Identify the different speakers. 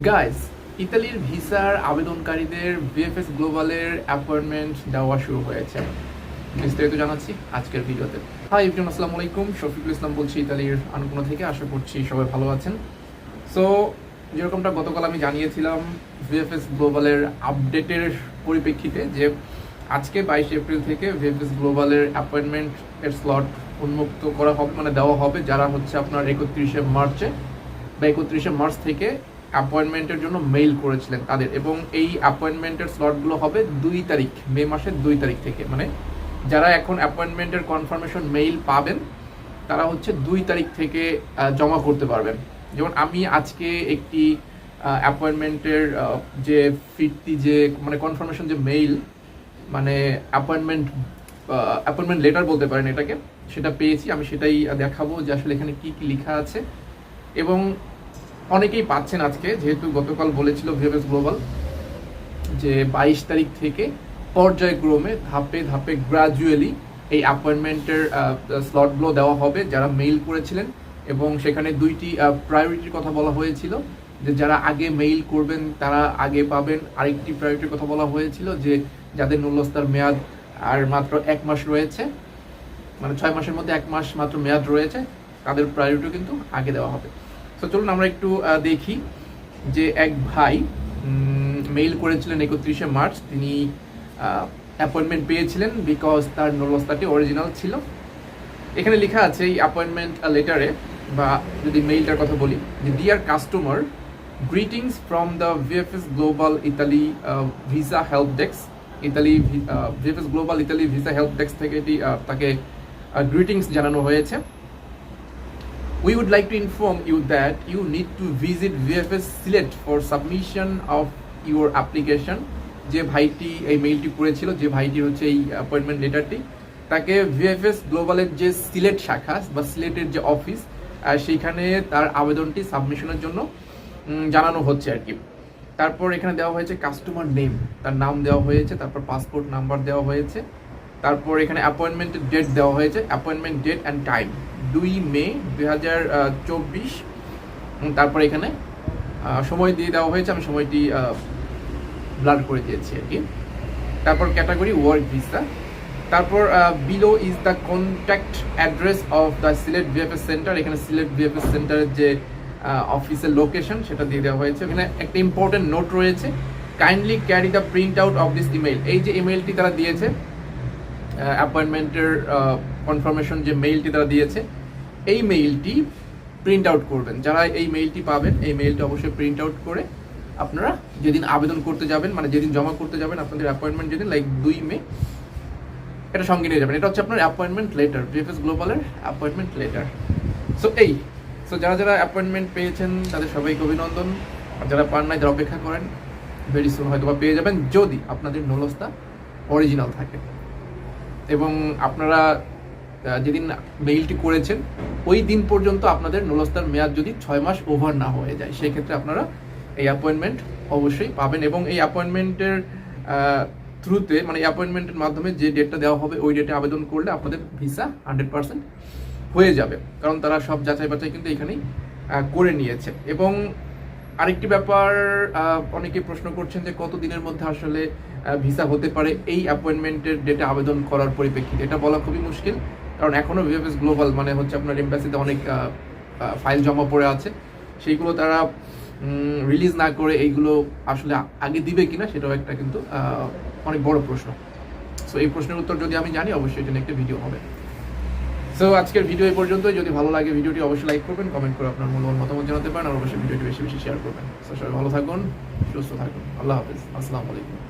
Speaker 1: Guys ইতালির ভিসার আবেদনকারীদের BFS গ্লোবালের অ্যাপয়েন্টমেন্ট দেওয়া শুরু হয়েছে। বিস্তারিত জানাচ্ছি আজকের ভিডিওতে। হাই ইবরান আসসালামু আলাইকুম শফিকুল ইসলাম বলছি ইতালির আনুকোনা থেকে। আশা করছি সবাই ভালো আছেন। সো যেরকমটা গতকাল আমি জানিয়েছিলাম ভিএফএস গ্লোবালের আপডেটের পরিপ্রেক্ষিতে যে আজকে বাইশ এপ্রিল থেকে ভিএফএস গ্লোবালের অ্যাপয়েন্টমেন্ট এর স্লট উন্মুক্ত করা হবে মানে দেওয়া হবে, যারা হচ্ছে আপনার একত্রিশে মার্চে বা একত্রিশে মার্চ থেকে অ্যাপয়েন্টমেন্টের জন্য মেইল করেছিলেন তাদের। এবং এই অ্যাপয়েন্টমেন্টের স্লটগুলো হবে দুই তারিখ, মে মাসের দুই তারিখ থেকে। মানে যারা এখন অ্যাপয়েন্টমেন্টের কনফার্মেশন মেইল পাবেন, তারা হচ্ছে দুই তারিখ থেকে জমা করতে পারবেন। যেমন আমি আজকে একটি অ্যাপয়েন্টমেন্টের যে ফিরতি যে মানে কনফার্মেশন যে মেইল মানে অ্যাপয়েন্টমেন্ট অ্যাপয়েন্টমেন্ট লেটার বলতে পারেন এটাকে, সেটা পেয়েছি। আমি সেটাই দেখাবো যে আসলে এখানে কি কি লেখা আছে। এবং অনেকেই পাচ্ছেন আজকে, যেহেতু গতকাল বলেছিল ভিএফএস গ্লোবাল যে বাইশ তারিখ থেকে পর্যায়ক্রমে ধাপে ধাপে গ্রাজুয়ালি এই অ্যাপয়েন্টমেন্টের স্লটগুলো দেওয়া হবে যারা মেইল করেছিলেন এবং সেখানে দুইটি প্রায়োরিটির কথা বলা হয়েছিল। যে যারা আগে মেইল করবেন তারা আগে পাবেন। আরেকটি প্রায়োরিটির কথা বলা হয়েছিল যে যাদের নুল্লস্তার মেয়াদ আর মাত্র এক মাস রয়েছে মানে ছয় মাসের মধ্যে এক মাস মাত্র মেয়াদ রয়েছে, তাদের প্রায়োরিটিও কিন্তু আগে দেওয়া হবে। তো চলুন আমরা একটু দেখি যে এক ভাই মেইল করেছিলেন একত্রিশে মার্চ। তিনি অ্যাপয়েন্টমেন্ট পেয়েছিলেন বিকজ তার নলস্তাটি অরিজিনাল ছিল। এখানে লেখা আছে এই অ্যাপয়েন্টমেন্ট লেটারে বা যদি মেইলটার কথা বলি, যে dear customer greetings from the VFS global Italy visa help desk Italy VFS global Italy visa help desk থেকে এটি তাকে গ্রিটিংস জানানো হয়েছে। We would like to inform you that you need to visit VFS Select for submission of your application. যে ভাইটি এই মেইলটি করেছিল, যে ভাইটি হচ্ছে এই অ্যাপয়েন্টমেন্ট লেটারটি তাকে ভিএফএস গ্লোবালের যে সিলেট শাখা বা সিলেটের যে অফিস সেইখানে তার আবেদনটি সাবমিশনের জন্য জানানো হচ্ছে আর কি। তারপর এখানে দেওয়া হয়েছে কাস্টমার নেম তার নাম দেওয়া হয়েছে, তারপর পাসপোর্ট নাম্বার দেওয়া হয়েছে, তারপর এখানে অ্যাপয়েন্টমেন্টের ডেট দেওয়া হয়েছে অ্যাপয়েন্টমেন্ট ডেট অ্যান্ড টাইম দুই মে দুই হাজার চব্বিশ। তারপর এখানে সময় দিয়ে দেওয়া হয়েছে, আমি সময়টি ব্লাড করে দিয়েছি আর কি। তারপর ক্যাটাগরি ওয়ার্ক ভিসা। তারপর below is the contact address of the Sylhet BFS centre এখানে সিলেট বিএফএস সেন্টারের যে অফিসের লোকেশন সেটা দিয়ে দেওয়া হয়েছে। এখানে একটা ইম্পর্টেন্ট নোট রয়েছে। Kindly carry the print out of this email এই যে ইমেলটি তারা দিয়েছে অ্যাপয়েন্টমেন্টের কনফার্মেশন যে মেইলটি তারা দিয়েছে, এই মেইলটি প্রিন্ট আউট করবেন। যারা এই মেইলটি পাবেন, এই মেইলটি অবশ্যই প্রিন্ট আউট করে আপনারা যেদিন আবেদন করতে যাবেন মানে যেদিন জমা করতে যাবেন, আপনাদের অ্যাপয়েন্টমেন্ট যেদিন লাইক দুই মে, এটা সঙ্গে নিয়ে যাবেন। এটা হচ্ছে আপনার অ্যাপয়েন্টমেন্ট লেটার বিএফএস গ্লোবালের অ্যাপয়েন্টমেন্ট লেটার সো এই সো যারা যারা অ্যাপয়েন্টমেন্ট পেয়েছেন, তাদের সবাইকে অভিনন্দন। আর যারা পান নাই যারা অপেক্ষা করেন। ভেরি সুন হয়তো বা পেয়ে যাবেন, যদি আপনাদের নলস্তা অরিজিনাল থাকে। এবং আপনারা যেদিন মেইলটি করেছেন, ওই দিন পর্যন্ত আপনাদের নলস্তার মেয়াদ যদি ছয় মাস ওভার না হয়ে যায়, সেক্ষেত্রে আপনারা এই অ্যাপয়েন্টমেন্ট অবশ্যই পাবেন এবং এই অ্যাপয়েন্টমেন্টের থ্রুতে মানে অ্যাপয়েন্টমেন্টের মাধ্যমে যে ডেটটা দেওয়া হবে, ওই ডেটে আবেদন করলে আপনাদের ভিসা হান্ড্রেড পার্সেন্ট হয়ে যাবে। কারণ তারা সব যাচাই বাছাই কিন্তু এখানেই করে নিয়েছে। এবং আরেকটি ব্যাপার অনেকে প্রশ্ন করছেন যে কত দিনের মধ্যে আসলে ভিসা হতে পারে। এই অ্যাপয়েন্টমেন্টের ডেটে আবেদন করার পরিপ্রেক্ষিতে এটা বলা খুবই মুশকিল। কারণ এখনও ভিএফএস গ্লোবাল মানে হচ্ছে আপনার এম্বাসিতে অনেক ফাইল জমা পড়ে আছে। সেইগুলো তারা রিলিজ না করে এইগুলো আসলে আগে দিবে কিনা সেটাও একটা কিন্তু অনেক বড় প্রশ্ন। সো এই প্রশ্নের উত্তর যদি আমি জানি, অবশ্যই জন্য একটা ভিডিও হবে। সো আজকের ভিডিও এই পর্যন্তই। যদি ভালো লাগে ভিডিওটি, অবশ্যই লাইক করবেন কমেন্ট করে আপনার মূল্যবান মতামত জানাতে পারেন, আর অবশ্যই ভিডিওটি বেশি বেশি শেয়ার করবেন। সো সবাই ভালো থাকুন, সুস্থ থাকুন। আল্লাহ হাফিজ। আসসালামু আলাইকুম।